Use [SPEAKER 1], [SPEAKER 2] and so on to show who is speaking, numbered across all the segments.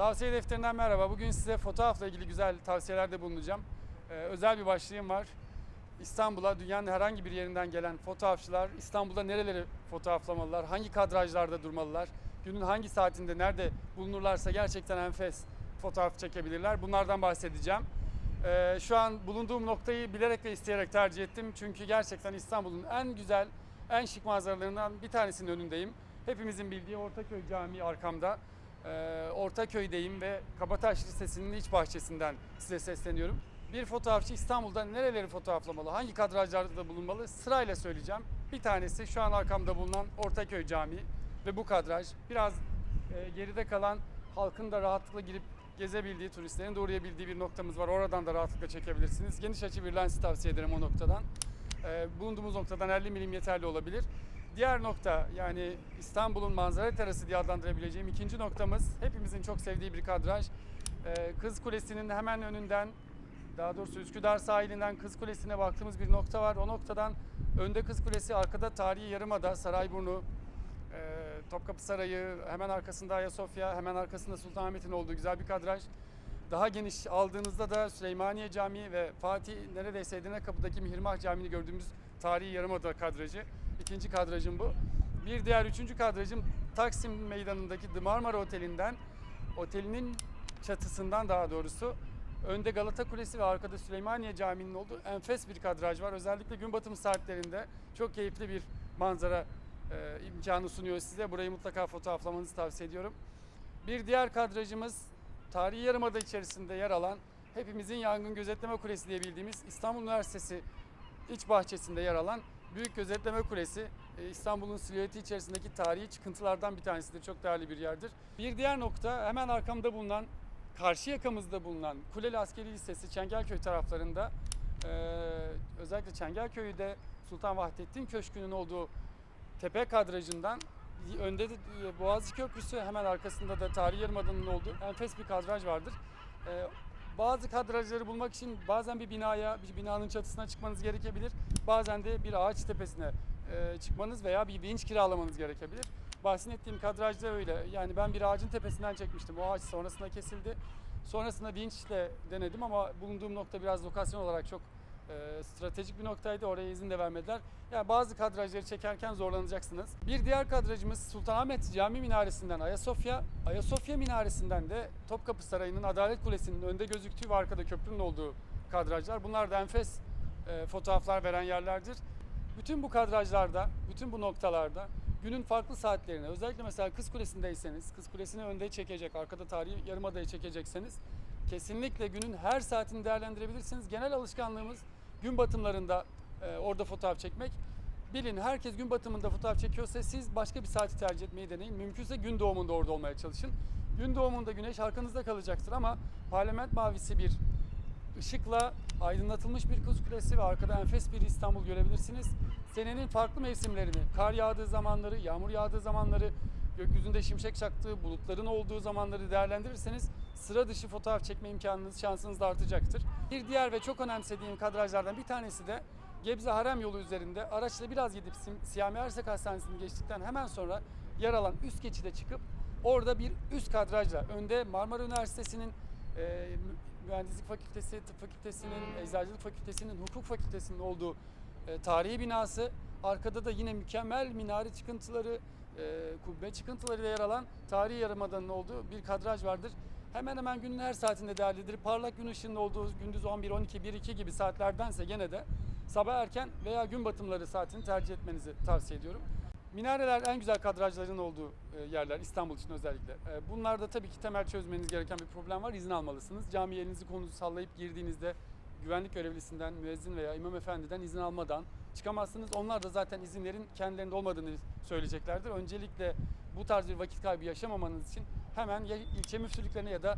[SPEAKER 1] Tavsiye defterinden merhaba. Bugün size fotoğrafla ilgili güzel tavsiyelerde bulunacağım. Ee, özel bir başlığım var. İstanbul'a dünyanın herhangi bir yerinden gelen fotoğrafçılar İstanbul'da nereleri fotoğraflamalılar, hangi kadrajlarda durmalılar, günün hangi saatinde nerede bulunurlarsa gerçekten enfes fotoğraf çekebilirler. Bunlardan bahsedeceğim. Ee, şu an bulunduğum noktayı bilerek ve isteyerek tercih ettim. Çünkü gerçekten İstanbul'un en güzel, en şık manzaralarından bir tanesinin önündeyim. Hepimizin bildiği Ortaköy Camii arkamda. Ee, Ortaköy'deyim ve Kabataş Lisesi'nin iç bahçesinden size sesleniyorum. Bir fotoğrafçı İstanbul'da nereleri fotoğraflamalı, hangi kadrajlarda bulunmalı sırayla söyleyeceğim. Bir tanesi şu an arkamda bulunan Ortaköy Camii ve bu kadraj. Biraz e, geride kalan halkın da rahatlıkla girip gezebildiği, turistlerin de uğrayabildiği bir noktamız var. Oradan da rahatlıkla çekebilirsiniz. Geniş açı bir lens tavsiye ederim o noktadan. Ee, bulunduğumuz noktadan 50 milim yeterli olabilir. Diğer nokta yani İstanbul'un manzara terası diye adlandırabileceğim ikinci noktamız hepimizin çok sevdiği bir kadraj. Ee, Kız Kulesi'nin hemen önünden daha doğrusu Üsküdar sahilinden Kız Kulesi'ne baktığımız bir nokta var. O noktadan önde Kız Kulesi, arkada tarihi yarımada, Sarayburnu, e, Topkapı Sarayı, hemen arkasında Ayasofya, hemen arkasında Sultanahmet'in olduğu güzel bir kadraj. Daha geniş aldığınızda da Süleymaniye Camii ve Fatih neredeyse Edirne Kapı'daki Mihrimah Camii'ni gördüğümüz tarihi yarımada kadrajı. İkinci kadrajım bu. Bir diğer üçüncü kadrajım Taksim Meydanı'ndaki The Marmara Oteli'nden, otelinin çatısından daha doğrusu önde Galata Kulesi ve arkada Süleymaniye Camii'nin olduğu enfes bir kadraj var. Özellikle gün batımı saatlerinde çok keyifli bir manzara e, imkanı sunuyor size. Burayı mutlaka fotoğraflamanızı tavsiye ediyorum. Bir diğer kadrajımız tarihi yarımada içerisinde yer alan hepimizin yangın gözetleme kulesi diye bildiğimiz İstanbul Üniversitesi iç bahçesinde yer alan Büyük Gözetleme Kulesi e, İstanbul'un silüeti içerisindeki tarihi çıkıntılardan bir tanesidir. Çok değerli bir yerdir. Bir diğer nokta hemen arkamda bulunan karşı yakamızda bulunan Kuleli Askeri Lisesi Çengelköy taraflarında e, özellikle Çengelköy'de Sultan Vahdettin Köşkü'nün olduğu tepe kadrajından önde de e, Boğaziçi Köprüsü hemen arkasında da Tarihi Yarımada'nın olduğu enfes bir kadraj vardır. Bazı kadrajları bulmak için bazen bir binaya, bir binanın çatısına çıkmanız gerekebilir. Bazen de bir ağaç tepesine e, çıkmanız veya bir vinç kiralamanız gerekebilir. Bahsettiğim kadrajda öyle. Yani ben bir ağacın tepesinden çekmiştim. O ağaç sonrasında kesildi. Sonrasında vinçle denedim ama bulunduğum nokta biraz lokasyon olarak çok e, stratejik bir noktaydı. Oraya izin de vermediler. Yani bazı kadrajları çekerken zorlanacaksınız. Bir diğer kadrajımız Sultanahmet Cami Minaresi'nden Ayasofya. Ayasofya Minaresi'nden de Topkapı Sarayı'nın Adalet Kulesi'nin önde gözüktüğü ve arkada köprünün olduğu kadrajlar. Bunlar da enfes e, fotoğraflar veren yerlerdir. Bütün bu kadrajlarda, bütün bu noktalarda günün farklı saatlerine özellikle mesela Kız Kulesi'ndeyseniz, Kız Kulesi'ni önde çekecek, arkada tarihi yarımadayı çekecekseniz kesinlikle günün her saatini değerlendirebilirsiniz. Genel alışkanlığımız gün batımlarında e, orada fotoğraf çekmek. Bilin herkes gün batımında fotoğraf çekiyorsa siz başka bir saati tercih etmeyi deneyin. Mümkünse gün doğumunda orada olmaya çalışın. Gün doğumunda güneş arkanızda kalacaktır ama parlament mavisi bir ışıkla aydınlatılmış bir Kız Kulesi ve arkada enfes bir İstanbul görebilirsiniz. Senenin farklı mevsimlerini, kar yağdığı zamanları, yağmur yağdığı zamanları, gökyüzünde şimşek çaktığı, bulutların olduğu zamanları değerlendirirseniz sıra dışı fotoğraf çekme imkanınız, şansınız da artacaktır. Bir diğer ve çok önemsediğim kadrajlardan bir tanesi de Gebze Harem yolu üzerinde araçla biraz gidip Siyami Ersek Hastanesi'ni geçtikten hemen sonra yer alan üst geçide çıkıp orada bir üst kadrajla önde Marmara Üniversitesi'nin e, mü- Mühendislik Fakültesi, Tıp Fakültesi'nin, Eczacılık Fakültesi'nin, Hukuk Fakültesi'nin olduğu e, tarihi binası. Arkada da yine mükemmel minare çıkıntıları, e, kubbe çıkıntıları yer alan tarihi yarımadanın olduğu bir kadraj vardır. Hemen hemen günün her saatinde değerlidir. Parlak gün ışığının olduğu gündüz 11, 12, 1, 2 gibi saatlerdense gene de sabah erken veya gün batımları saatini tercih etmenizi tavsiye ediyorum. Minareler en güzel kadrajların olduğu e, yerler İstanbul için özellikle. E, Bunlarda tabii ki temel çözmeniz gereken bir problem var. İzin almalısınız. Cami elinizi kolunuzu sallayıp girdiğinizde güvenlik görevlisinden, müezzin veya imam efendiden izin almadan çıkamazsınız. Onlar da zaten izinlerin kendilerinde olmadığını söyleyeceklerdir. Öncelikle bu tarz bir vakit kaybı yaşamamanız için hemen ya ilçe müftülüklerine ya da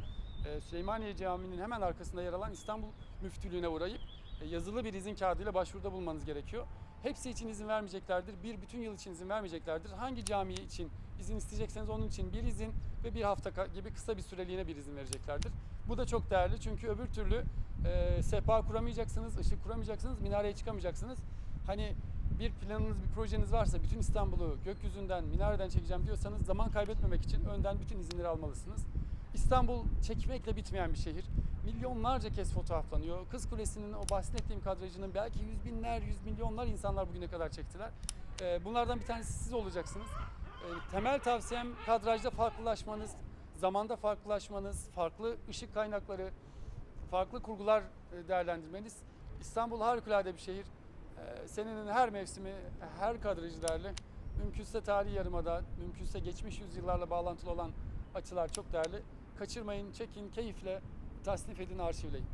[SPEAKER 1] e, Süleymaniye Camii'nin hemen arkasında yer alan İstanbul Müftülüğü'ne uğrayıp e, yazılı bir izin kağıdıyla başvuruda bulmanız gerekiyor. Hepsi için izin vermeyeceklerdir. Bir bütün yıl için izin vermeyeceklerdir. Hangi cami için izin isteyecekseniz onun için bir izin ve bir hafta gibi kısa bir süreliğine bir izin vereceklerdir. Bu da çok değerli çünkü öbür türlü e, sehpa kuramayacaksınız, ışık kuramayacaksınız, minareye çıkamayacaksınız. Hani bir planınız, bir projeniz varsa bütün İstanbul'u gökyüzünden, minareden çekeceğim diyorsanız zaman kaybetmemek için önden bütün izinleri almalısınız. İstanbul çekmekle bitmeyen bir şehir. Milyonlarca kez fotoğraflanıyor. Kız Kulesi'nin o bahsettiğim kadrajının belki yüz binler, yüz milyonlar insanlar bugüne kadar çektiler. Bunlardan bir tanesi siz olacaksınız. Ee, temel tavsiyem kadrajda farklılaşmanız, zamanda farklılaşmanız, farklı ışık kaynakları, farklı kurgular e, değerlendirmeniz. İstanbul harikulade bir şehir. Ee, Senenin her mevsimi, her kadrajı değerli. Mümkünse tarihi yarımada, mümkünse geçmiş yüzyıllarla bağlantılı olan açılar çok değerli. Kaçırmayın, çekin, keyifle tasnif edin, arşivleyin.